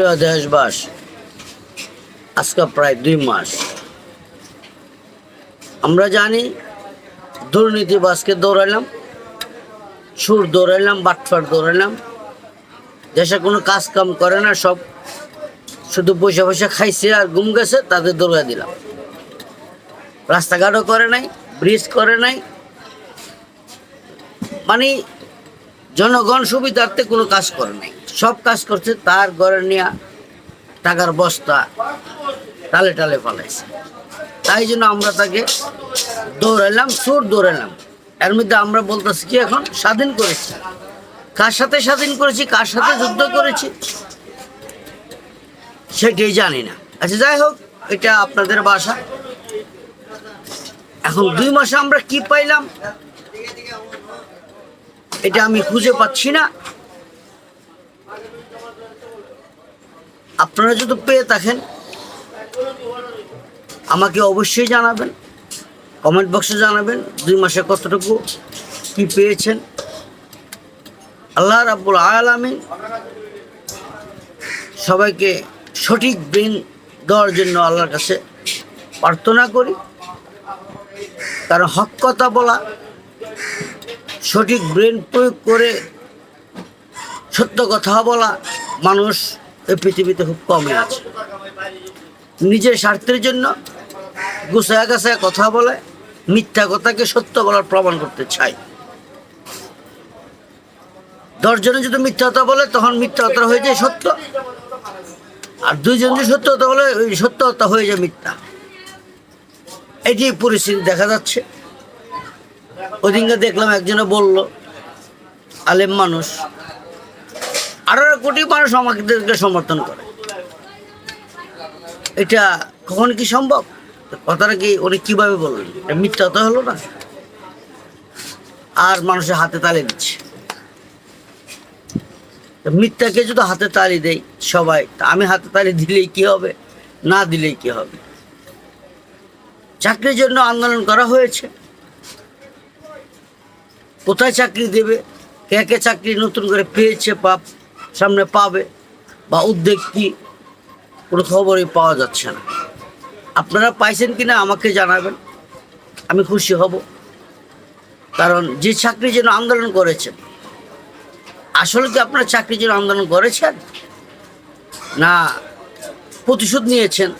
প্রিয় দেশবাস, আজকে প্রায় দুই মাস। আমরা জানি দুর্নীতিবাজকে দৌড়াইলাম সুর দৌড়াইলাম, বাটফাট দৌড়াইলাম। দেশে কোনো কাজ কাম করে না, সব শুধু পয়সা পয়সা খাইছে আর গুম গেছে, তাদের দৌড়া দিলাম। রাস্তাঘাটও করে নাই, ব্রিজ করে নাই। মানে জনগণ সুবিধার্থে কোনো কাজ করে নাই। সব কাজ করছে, তার ঘরে নিয়ে টাকার বস্তা টালে টালে পালাইছে তাই জন্য আমরা তাকে দৌড়াইলাম সুর দৌড়াইলাম। এর মধ্যে আমরা বলতেছি কি এখন? স্বাধীন করেছি। কার সাথে স্বাধীন করেছি? কার সাথে যুদ্ধ করেছি? সেটাই জানি না। আচ্ছা যাই হোক, এটা আপনাদের বাসা। এখন দুই মাসে আমরা কি পাইলাম? এটা আমি খুঁজে পাচ্ছি না। আপনারা যদি পেয়ে থাকেন, আমাকে অবশ্যই জানাবেন কমেন্ট বক্সে জানাবেন দুই মাসে কতটুকু কি পেয়েছেন। আল্লাহ রাব্বুল আলামিন সবাইকে সঠিক ব্রেন দেওয়ার জন্য আল্লাহর কাছে প্রার্থনা করি। কারণ হক কথা বলা, সঠিক ব্রেন প্রয়োগ করে সত্য কথা বলা মানুষ এই পৃথিবীতে খুব কমই আছে। নিজের স্বার্থের জন্য গুছায় গাছায় কথা বলে, মিথ্যা কথাকে সত্য বলার প্রমাণ করতে চাই দশজনে যদি মিথ্যা কথা বলে, তখন মিথ্যা কথা হয়ে যায় সত্য। আর দুইজন যদি সত্য কথা বলে, ওই সত্য কথা হয়ে যায় মিথ্যা। এটি পরিস্থিতি দেখা যাচ্ছে। ওদিনকে দেখলাম একজনে বলল, আলেম মানুষ আঠারো কোটি মানুষ আমাদেরকে সমর্থন করে। এটা কখন কি সম্ভব? কথাটা কি উনি কীভাবে বললেন? মিথ্যা তো হলো না? আর মানুষের হাতে তালি দিচ্ছে। মিথ্যাকে যদি হাতে তালি দেই সবাই আমি হাতে তালি দিলেই কি হবে? না দিলেই কি হবে? চাকরির জন্য আন্দোলন করা হয়েছে। কোথায় চাকরি দেবে? কে কে চাকরি নতুন করে পেয়েছে পাপ সামনে পাবে বা উদ্যোগ কি, কোনো খবরই পাওয়া যাচ্ছে না। আপনারা পাইছেন কিনা আমাকে জানাবেন। আমি খুশি হব। কারণ যে চাকরির জন্য আন্দোলন করেছেন, আসলে কি আপনারা চাকরির জন্য আন্দোলন করেছেন? না প্রতিশোধ নিয়েছেন?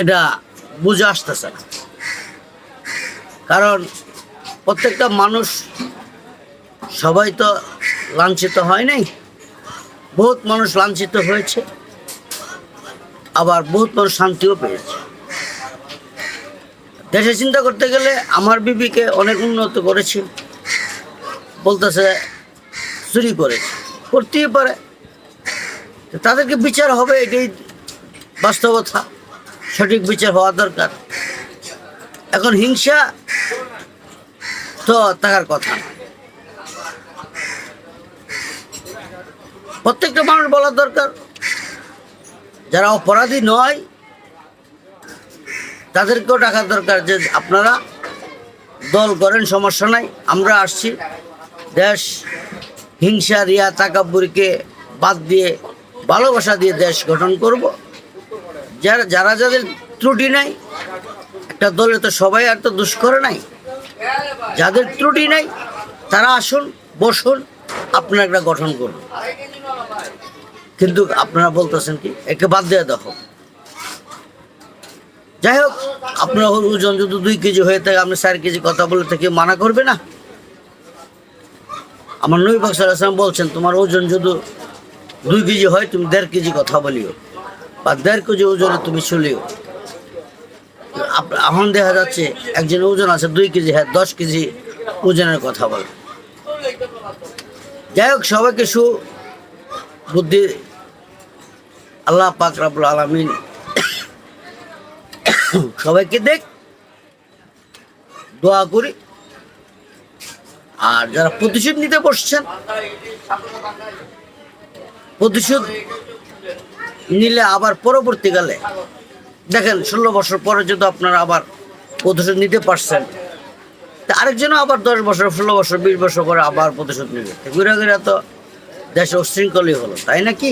এটা বুঝে আসতেছে না। কারণ প্রত্যেকটা মানুষ, সবাই তো লাঞ্ছিত হয় নাই। বহুত মানুষ লাঞ্ছিত হয়েছে। আবার বহুত মানুষ শান্তিও পেয়েছে। দেশে চিন্তা করতে গেলে আমার বিবিকে অনেক উন্নত করেছে। বলতেছে, চুরি করেছে। করতেই পারে। তাদেরকে বিচার হবে, এটাই বাস্তবতা। সঠিক বিচার হওয়া দরকার। এখন হিংসা তো থাকার কথা প্রত্যেকটা মানুষ বলার দরকার। যারা অপরাধী নয়, তাদেরকেও ডাকার দরকার যে আপনারা দল করেন, সমস্যা নাই। আমরা আসছি। দেশ হিংসা, রিয়া, তাকাব্বুরিকে বাদ দিয়ে, ভালোবাসা দিয়ে দেশ গঠন করব। যারা যারা যাদের ত্রুটি নাই, একটা দলে তো সবাই আর তো দুষ করে নাই। যাদের ত্রুটি নাই, তারা আসুন, বসুন, আপনারা একটা গঠন করুন। কিন্তু আপনারা বলতেছেন কি? একে বাদ দিয়ে দেখো। যাই হোক, আপনার ওজন যদি দুই কেজি হয়ে থাকে, আপনি চার কেজি কথা বলে থেকে মানা করবে না? আমার নবী পাক আলাইহি বলছেন, তোমার ওজন যদি দুই কেজি হয়, তুমি দেড় কেজি কথা বলিও। বা দেড় কেজি ওজনে তুমি চলিও। এখন দেখা যাচ্ছে একজন ওজন আছে দুই কেজি হ্যাঁ দশ কেজি ওজনের কথা বলে। যাই হোক, সবাইকে সু, বুদ্ধি আল্লাহ পাক রাবুল আলমিন সবাইকে দেখ, দোয়া করি। আর যারা প্রতিশোধ নিতে বসছেন, প্রতিশোধ নিলে আবার পরবর্তীকালে, দেখেন ষোলো বছর পরে যদি আপনারা আবার প্রতিশোধ নিতে পারছেন, তা আরেকজনও আবার দশ বছর, ষোলো বছর, বিশ বছর পরে আবার প্রতিশোধ নেবে। ঘুরে ঘুরে তো দেশে উশৃঙ্খলই হলো, তাই নাকি?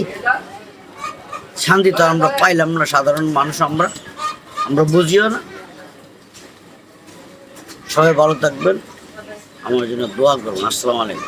শান্তি তো আমরা পাইলাম না, সাধারণ মানুষ আমরা। আমরা বুঝিও না। সবাই ভালো থাকবেন। আমার জন্য দোয়া করুন আসসালামু আলাইকুম।